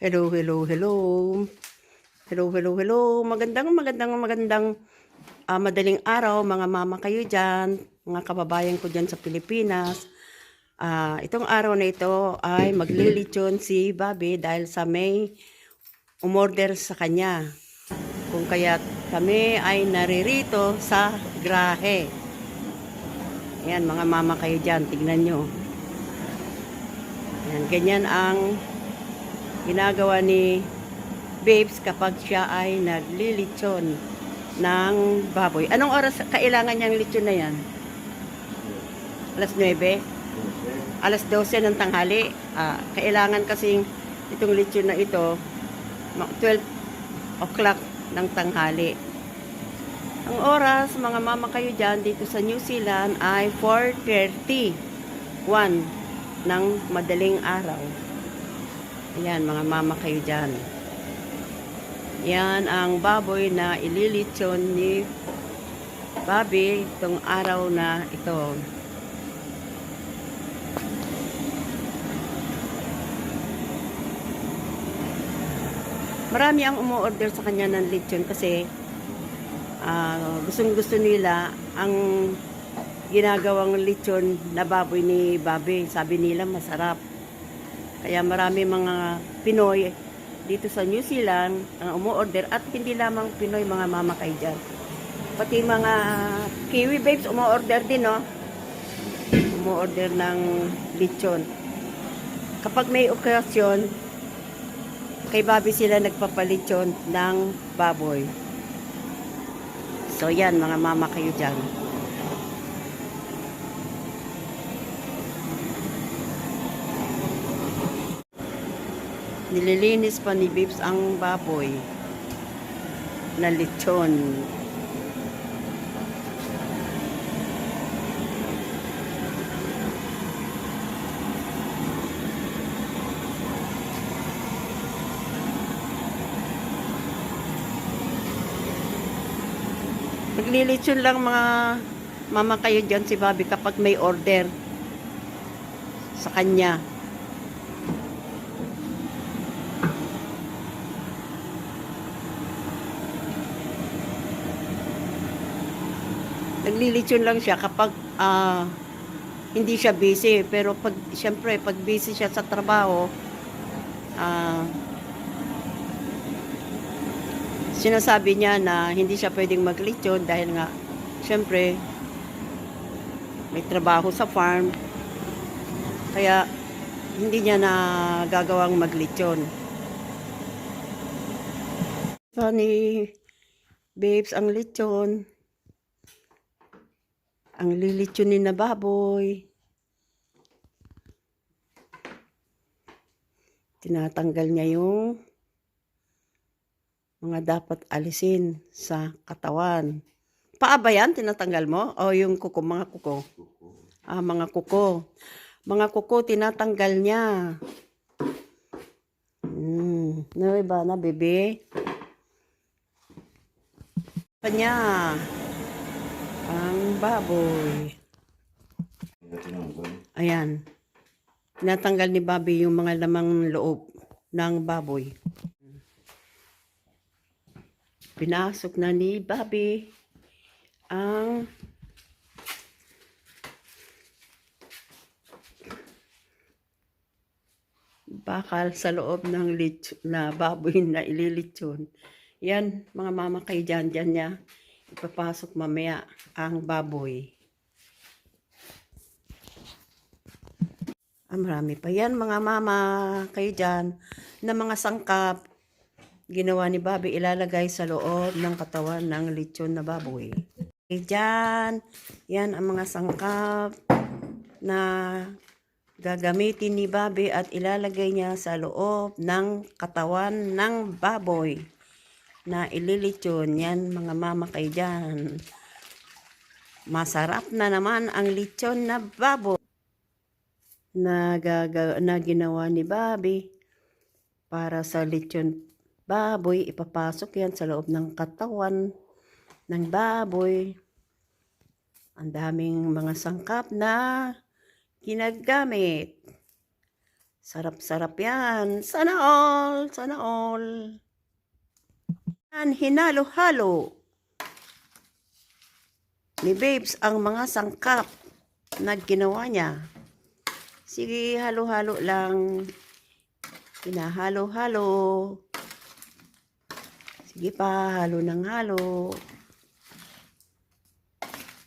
Hello, hello, hello. Hello, hello, hello. Magandang, magandang, magandang ah, madaling araw mga mama kayo dyan, mga kababayan ko dyan sa Pilipinas. Ah, itong araw na ito ay maglilitsyon si Bobby dahil sa may umorder sa kanya. Kung kaya kami ay naririto sa grahe. Ayan, mga mama kayo dyan, tignan nyo. Ayan, ganyan ang ginagawa ni Babes kapag siya ay naglilitsyon ng baboy. Anong oras kailangan niyang litsyon na yan? Alas 9? Alas 12 ng tanghali. Ah, kailangan kasing itong litsyon na ito ma- 12 o'clock ng tanghali. Ang oras, mga mama kayo dyan, dito sa New Zealand ay 4.31 ng madaling araw. Ayan, mga mama kayo dyan. Yan ang baboy na ililitsyon ni Bobby itong araw na ito. Marami ang umu-order sa kanya ng lechon kasi ah, gustong gusto nila ang ginagawang lechon na baboy ni Bobby. Sabi nila masarap. Kaya marami mga Pinoy dito sa New Zealand ang umu-order at hindi lamang Pinoy mga mama kayo dyan. Pati mga Kiwi babes umu-order din no. Umu-order ng lechon. Kapag may okasyon, kay Bobby sila nagpapalitsyon ng baboy. So yan mga mama kayo dyan. Nililinis pa ni Bips ang baboy na lechon. Naglilitsyon lang mga mama kayo dyan si Bobby kapag may order sa kanya. Naglilitsyon lang siya kapag ah, hindi siya busy. Pero pag, siyempre, pag busy siya sa trabaho, ah, sinasabi niya na hindi siya pwedeng maglitsyon dahil nga, siyempre, may trabaho sa farm. Kaya, hindi niya na gagawang maglitsyon. Funny, babes, ang litsyon. Ang lilitsunin na baboy. Tinatanggal niya yung mga dapat alisin sa katawan. Paa ba yan? Tinatanggal mo? O yung kuko, mga kuko? Ah, mga kuko. Mga kuko, tinatanggal niya. Hmm. Nawe ba na, bebe? Kanya. Ang baboy. Ayan. Tinatanggal ni Bobby yung mga lamang loob ng baboy. Pinasok na ni Bobby ang bakal sa loob ng lit na baboy na ililitsyon. Yan, mga mama kay dyan, dyan niya ipapasok mamaya ang baboy. Ah, marami pa yan, mga mama kayo dyan, na mga sangkap ginawa ni Bobby ilalagay sa loob ng katawan ng lechon na baboy. Okay, dyan, yan ang mga sangkap na gagamitin ni Bobby at ilalagay niya sa loob ng katawan ng baboy na ililitsyon. Yan mga mama kayo dyan. Masarap na naman ang lechon na baboy na, gaga, na ginawa ni Bobby para sa lechon baboy. Ipapasok yan sa loob ng katawan ng baboy. Ang daming mga sangkap na ginagamit Sarap-sarap yan. Sana all. Sana all. Yan, hinalo-halo. Ni Babes ang mga sangkap na ginawa niya. Sige, halo-halo lang. Hinahalo-halo. Sige pa, halo ng halo.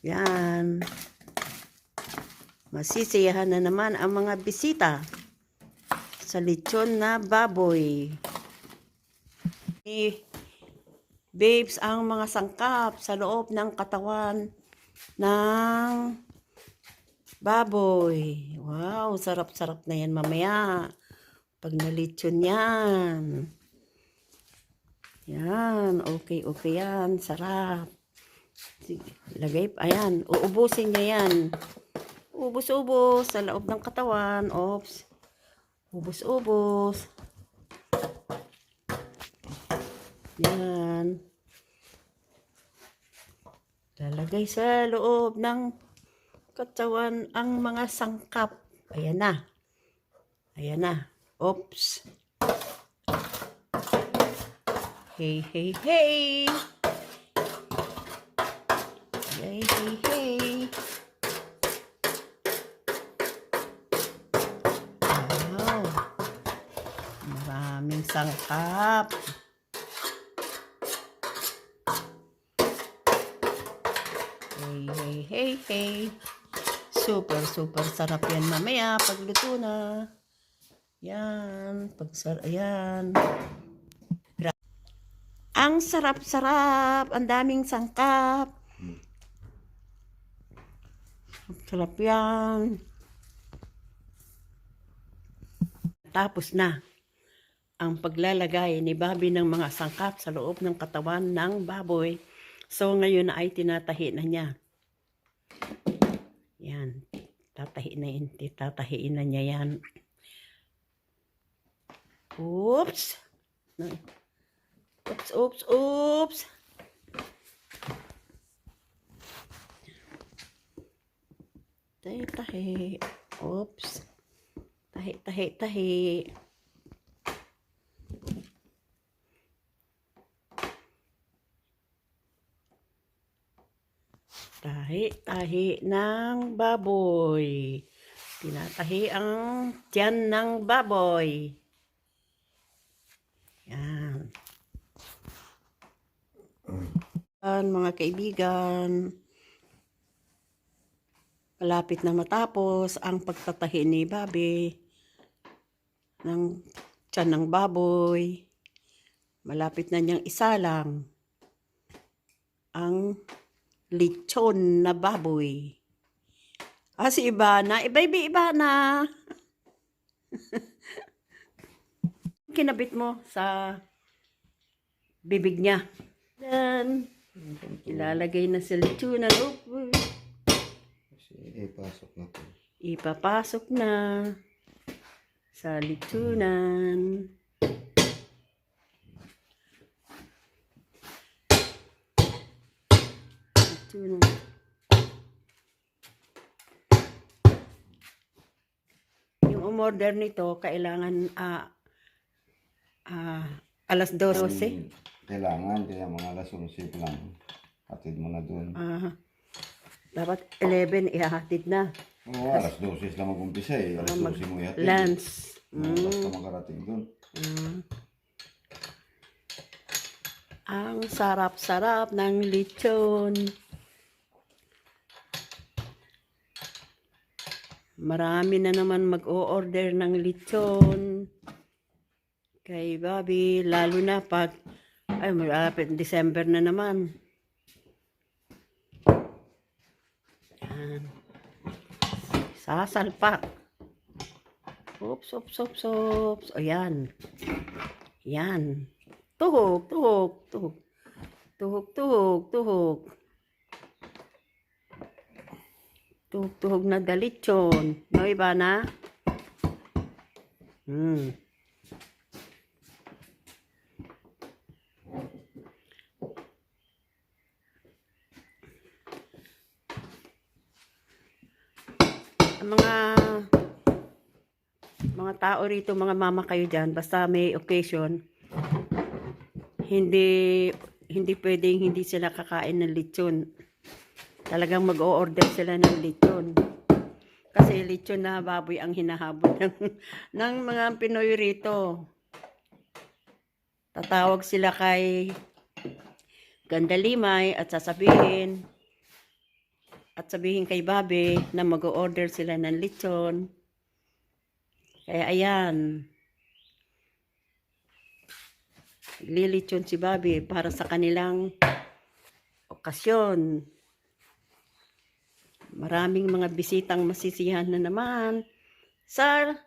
Yan. Masisiyahan na naman ang mga bisita sa lechon na baboy. Eh, babes, ang mga sangkap sa loob ng katawan ng baboy. Wow, sarap-sarap na yan mamaya. Pag nalitsyon yan. Yan, okay, okay yan. Sarap. Sige, lagay. Ayan, uubusin niya yan. Ubus-ubos sa loob ng katawan. Oops. Ubus-ubos. Yan. Lalagay sa loob ng katawan ang mga sangkap. Ayan na. Ayan na. Oops. Hey, hey, hey. Hey, hey, hey. Wow. Maraming sangkap. Hey, hey, hey, hey. Super, super sarap yan mamaya pagluto na. Yan, pagsar, ayan. Ang sarap-sarap, ang daming sangkap. Sarap yan. Tapos na ang paglalagay ni Bobby ng mga sangkap sa loob ng katawan ng baboy. So ngayon ay tinatahi na niya. Yan. Tatahi na. Tatahiin na niya yan. Oops. Oops, oops, oops. Tahi, tahi. Oops. Tahi, tahi, tahi. Tahi, tahi ng baboy. Tinatahi ang tiyan ng baboy. Yan. Yan, mga kaibigan. Malapit na matapos ang pagtatahi ni Bobby ng tiyan ng baboy. Malapit na niyang isalang ang lechon na baboy. Ah, si Ibana. Iba-iba, Ibana. Kinabit mo sa bibig niya. Then, ilalagay na sa lechon na. Kasi ipasok na to. Ipapasok na sa lechonan. Lechonan. Yung umorder nito, kailangan ah ah, alas 12. Hmm, Kailangan, kaya mga alas 11 lang. Hatid mo na dun. Ah, dapat 11 ihahatid na. Oo, alas 12 lang mag-umpisa eh. Alas Mag- 12 mo ihatid. Lance. Mm. Basta makarating dun. Mm. Ang sarap-sarap ng lechon. Marami na naman mag-o-order ng lechon. Kay Bobby, lalo na pag, ay malapit, December na naman. Yan. Sasalpak. Oops, oops, oops, oops. O yan. Yan. Tuhog, tuhog, tuhog. Tuhog, tuhog, tuhog. Tuhog, tuhog na dalitson. No, iba na? Hmm. Mga mga tao rito, mga mama kayo dyan, basta may occasion, hindi hindi pwedeng hindi sila kakain ng lechon. Talagang mag-o-order sila ng lechon. Kasi lechon na baboy ang hinahabol ng, ng mga Pinoy rito. Tatawag sila kay Gandalimay at sasabihin at sabihin kay Babe na mag-o-order sila ng lechon. Kaya ayan, lilitsyon si Bobby para sa kanilang okasyon. Maraming mga bisitang masisiyahan na naman sa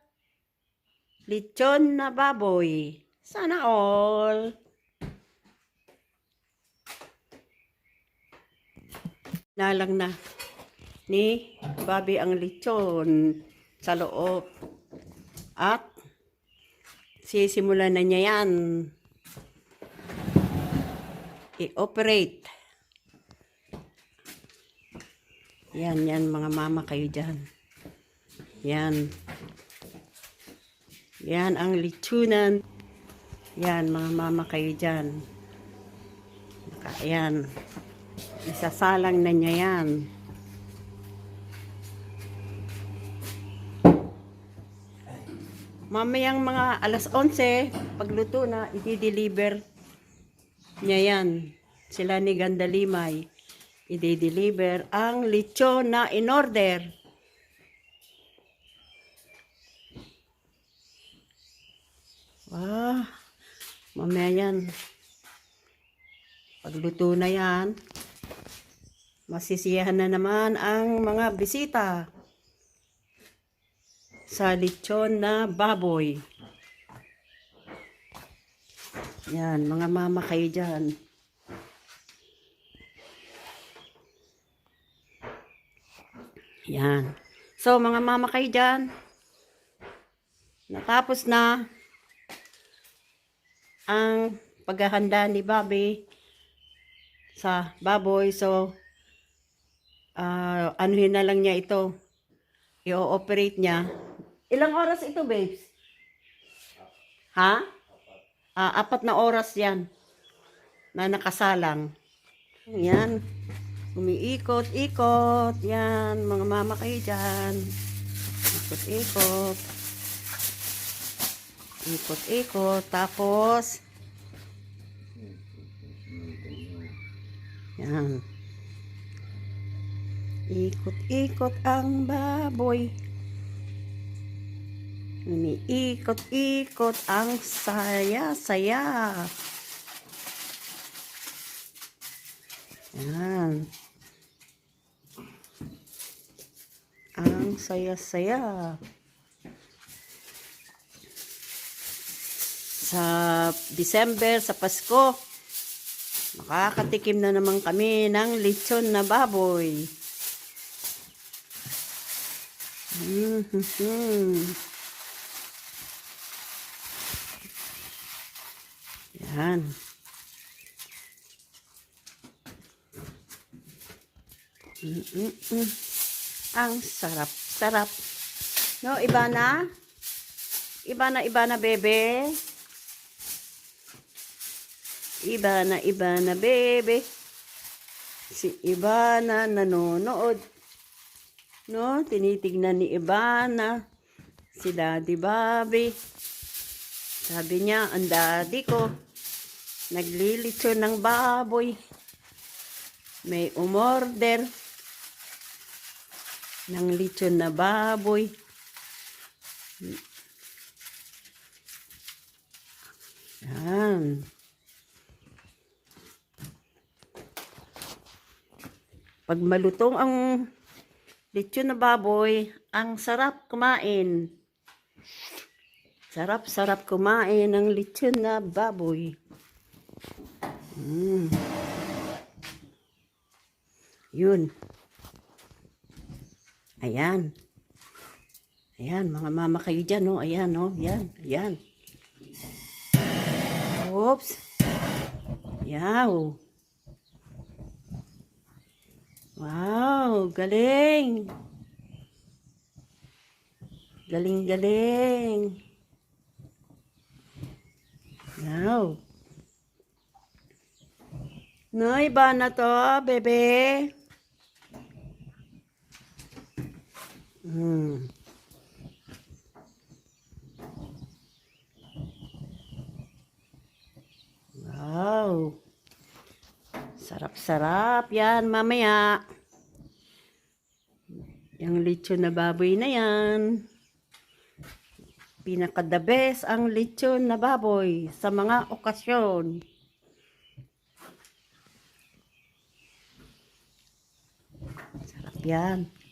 lechon na baboy. Sana all. Nalang na ni Bobby ang lechon sa loob. At sisimulan na niya yan i-operate. Yan, yan mga mama kayo dyan. Yan. Yan ang litsunan. Yan mga mama kayo dyan. Yan. Isasalang na niya yan. Mamayang mga alas 11, pagluto na, i-deliver niya yan. Sila ni Gandalimay. I-deliver ang lechon na in-order. Ah, mamaya yan. Pagluto na yan, masisiyahan na naman ang mga bisita sa lechon na baboy. Yan, mga mama kayo dyan. Yan. So, mga mama kayo dyan, natapos na ang paghahanda ni Bobby sa baboy. So, ah anuhin na lang niya ito. I-operate niya. Ilang oras ito, babes? Ha? Ah, apat na oras yan na nakasalang. Yan. Umiikot-ikot. Yan. Mga mama kayo dyan. Ikot-ikot. Ikot-ikot. Tapos, yan. Ikot-ikot ang baboy. Umiikot-ikot ang saya-saya. Yan. Ang saya-saya. Sa December, sa Pasko, makakatikim na naman kami ng lechon na baboy. Mm-hmm. Yan. Mm-mm-mm. Ang sarap, sarap. No, iba na? Iba na, iba na, bebe. Iba na, iba na, bebe. Si Ibana nanonood. No, tinitignan ni Ibana. Si Daddy Bobby. Sabi niya, ang daddy ko, naglilitso ng baboy. May umorder ng lechon na baboy. Yan. Pag malutong ang lechon na baboy, ang sarap kumain. Sarap, sarap kumain ng lechon na baboy. Mm. Yun. Ayan. Ayan, mga mama kayo dyan, no? Ayan, no? Ayan, ayan. Oops. Yaw. Wow, galing. Galing-galing. Wow. No, iba na to, bebe. Hmm. Wow. Sarap-sarap yan mamaya. Yung lechon na baboy na yan. Pinaka-the best ang lechon na baboy sa mga okasyon. Sarap yan.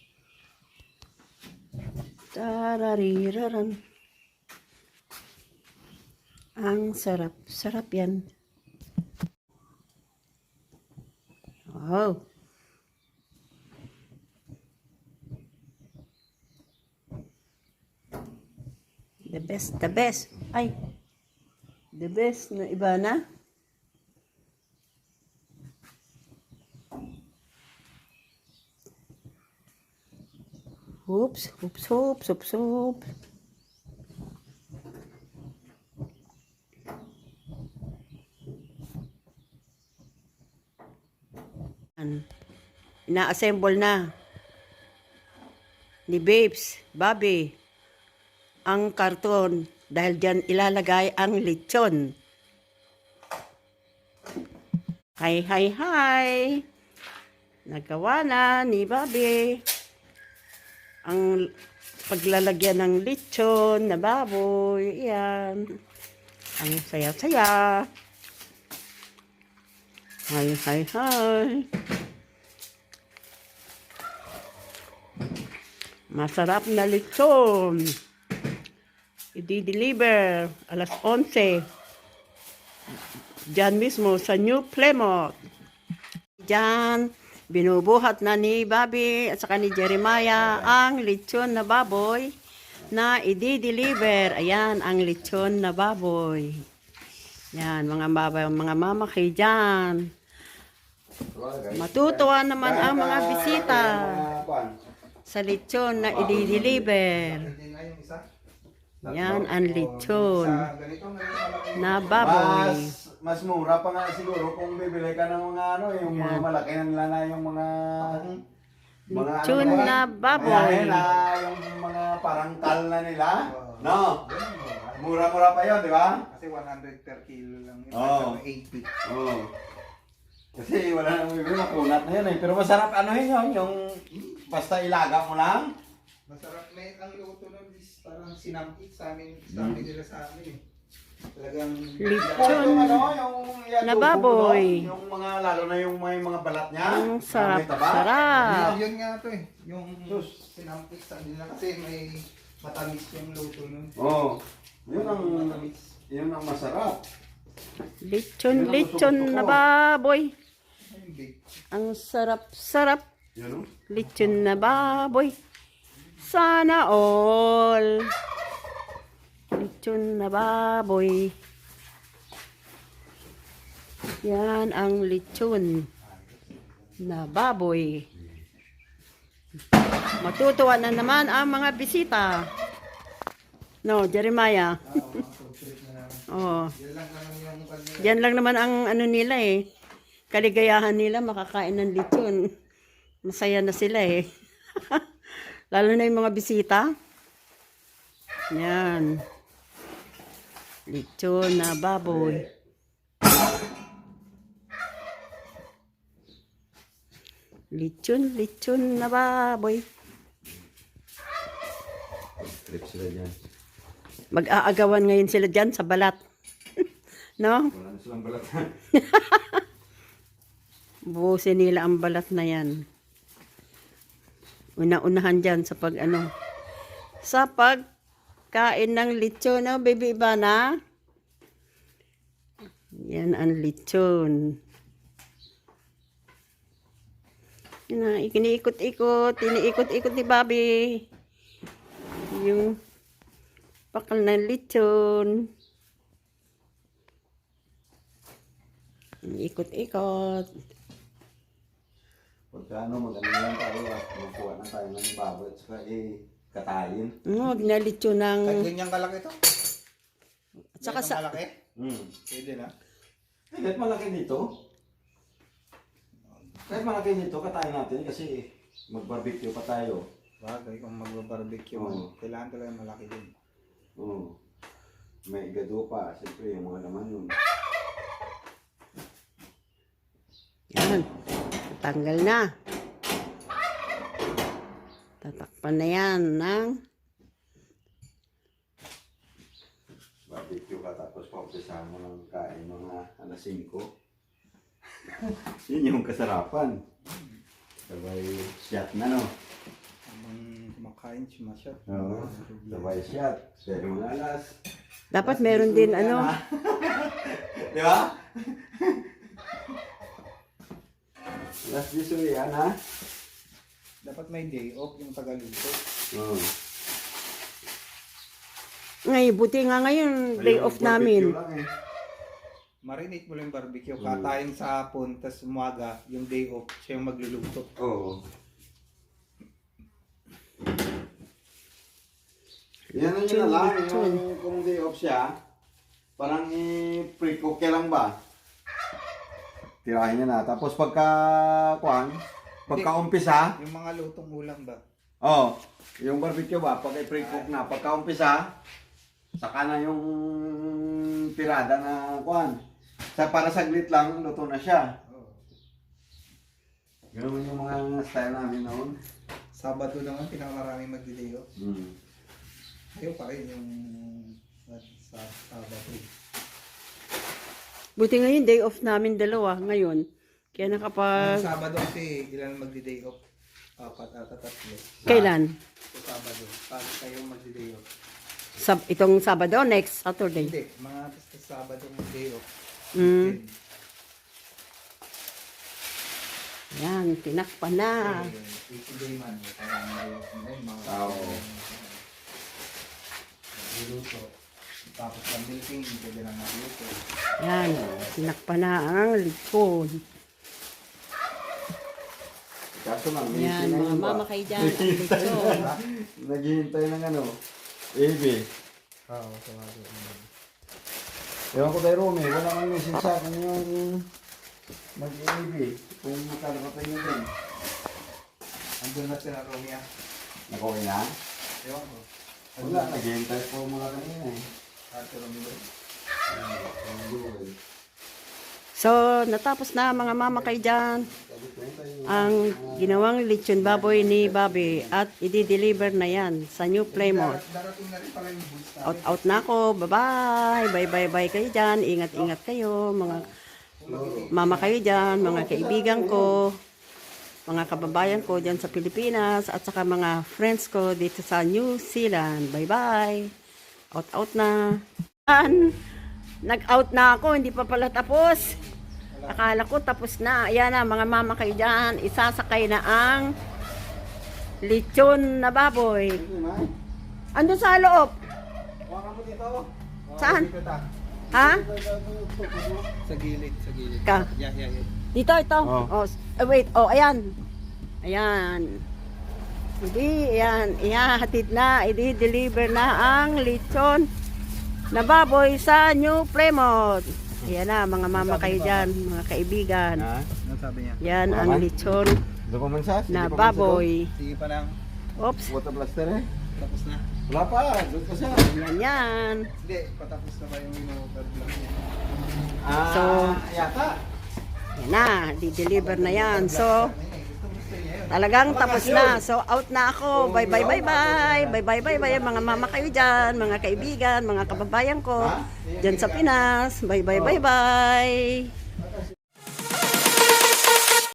Tarariraran. Ang sarap. Sarap yan. Wow. The best, the best. Ay. The best na iba na. Oops, oops, oops, oops, oops. An- Ina-assemble na ni Babes, Bobby, ang karton dahil diyan ilalagay ang lechon. Hi, hi, hi! Nagawa na ni Bobby ang paglalagyan ng lechon na baboy. Yan. Ang saya-saya. Hi, hi, hi. Masarap na lechon. I-deliver alas 11. Diyan mismo sa New Plymouth. Diyan, binubuhat na ni Bobby at saka ni Jeremiah ang lechon na baboy na i-deliver. Ayan, ang lechon na baboy. Yan, mga babae, mga mama kayo dyan. Matutuwa naman ang mga bisita sa lechon na i-deliver. Hindi nga yung isa. Yan ang lechon na baboy. Mas, mas mura pa nga siguro kung bibili ka ng mga ano, yung mga malaki na nila na yung mga... mga Lechon ano, na baboy. Ayan, na yung mga parang tal na nila. No? Mura-mura pa yun, di ba? Kasi 100 per kilo lang yun. Oo. Oh. 80. Oo. Kasi wala nang bibili, makunat na yun eh. Pero masarap ano yun, yung basta ilaga mo lang. Masarap. May ang luto is parang sinampit sa amin. Sa amin nila sa amin eh. Talagang... Lechon yung ano, yung yan, na tubo, baboy. no? Yung mga, lalo na yung may mga balat niya. Ang na sarap, may taba. sarap. Yun, yun nga to eh. Yung sinampit sa nila kasi may matamis yung luto nun. Oo. Yun ang, Matamis. yun ang masarap. Lechon, ang lechon na baboy. Ang sarap-sarap. Yun o. Lechon na baboy. Sana all. Lechon na baboy. Yan ang lechon na baboy. Matutuwa na naman ang mga bisita. No, Jeremiah. Ah. Oh. Yan lang naman ang ano nila eh. Kaligayahan nila makakain ng lechon. Masaya na sila eh. Lalo na yung mga bisita. Yan. Lechon na baboy. Lechon, lechon na baboy. Trip sila dyan. Mag-aagawan ngayon sila dyan sa balat. no? Wala na silang balat. Buhusin nila ang balat na yan. Una-unahan dyan sa pag ano. Sa pagkain ng lechon, no, baby Ivana? Yan ang lechon. Ikiniikot-ikot, iniikot-ikot ni Bobby. Yung pakal ng lechon. Ikot-ikot. Pagka ano, mag-ano lang tayo, ah, magkuha na tayo ng baboy at saka eh, katayin. Mm, Huwag na lechon ng... Kahit ganyan kalaki to. At saka sa... malaki. Hmm. Pwede na. Eh, kahit malaki dito. Kahit malaki dito, katayin natin kasi mag-barbecue pa tayo. Bagay kung mag-barbecue Oo. man. Kailangan talaga malaki din. Oo. May gado pa. Siyempre, yung mga laman yun. Yan. Tanggal na. Tatakpan na yan ng... Barbecue ka tapos paumpisahan mo ng kain mga alas 5. Yun yung kasarapan. Sabay shot na no. Habang kumakain, sumasyat. Oo. Sabay shot. Pero alas. Dapat meron 10 din ano... Di ba? Alas 10 yan ha? Dapat may day off yung tagaluto. Oo. Ngay, buti nga ngayon, day off namin. eh. Marinate mo lang yung barbecue. Mm. Katayin sa hapon, tas umaga, yung day off, siya yung magluluto. Oo. Yan ang yun na lang, yung kung day off siya, parang i-pre-cook ka lang ba? Tirahin niya na. Tapos pagka, kuhan, pagka umpisa, Yung mga lutong ulam ba? oh, yung barbecue ba, pagka i-pre-cook na, pagka umpisa, saka na yung tirada na kuhan. Sa para saglit lang, luto na siya. Oo. Ganun yung mga style namin noon. Sabado naman, pinakamaraming magdi-day off. Hmm. Ayaw pa rin yung sa, sa Sabado. Buti ngayon, day off namin dalawa ngayon. Kaya nakapag... Yung Sabado kasi, ilan magdi-day off? Apat ata tatlo. Kailan? Sa Sabado. Pag kayo magdi-day off. Sab itong Sabado, next Saturday. Hindi, mga sa Sabado mag-day off. Mm. Yan, tinakpan na. Day man. Parang day off mo. Mga Oo. Magluluto. Tapos ang milking, pwede lang magluto. Yan, tinakpan na ang likod. Kaso lang, may Yan, mga ba? mama kayo dyan, ang lechon. Naghihintay ng ano, Ebe. Oo, sabado. Ewan ko tayo, Rome, wala kang message sa akin yung mag-Ebe. Kung makalapatay nyo din. Andun na sila Romea. Nakuha na? Ewan ko. Wala, naghihintay po mula kanina eh. So, natapos na mga mama kayo dyan. Ang ginawang lechon baboy ni Bobby at i-deliver na yan sa New namin. Out out na ako. Bye-bye. Bye-bye-bye kayo dyan. Ingat-ingat kayo. Mga mama kayo dyan. Mga kaibigan ko. Mga kababayan ko dyan sa Pilipinas. At saka mga friends ko dito sa New Zealand. Bye-bye. Out out na. Yan. Nag-out na ako. Hindi pa pala tapos. Akala ko tapos na. Ayan na mga mama kayo dyan. Isasakay na ang lechon na baboy. Andun sa loob. Huwag mo dito. Saan? Ha? Sa gilid, sa gilid. Ka. Yeah, yeah, yeah. Dito, ito. Oh. Oh. eh, wait. Oh, ayan. Ayan. Hindi, ayan. Ihahatid na. I-deliver na ang lechon na baboy sa New Plymouth. Ayan na, mga mama kayo dyan, mga kaibigan. Ha? Ano sabi niya? Yan ang lechon na pa baboy. Sige pa lang. Oops. Water blaster eh. Tapos na. Wala pa, doon ka sa. Yan yan. Hindi, patapos na ba yung lang niya? Ah, So- yata. Yan na, di-deliver na yan. So, Gusto gusto niya yun. Talagang tapos na. So out na ako. Bye bye bye bye. Bye bye bye bye mga mama kayo diyan, mga kaibigan, mga kababayan ko diyan sa Pinas. Bye bye bye bye.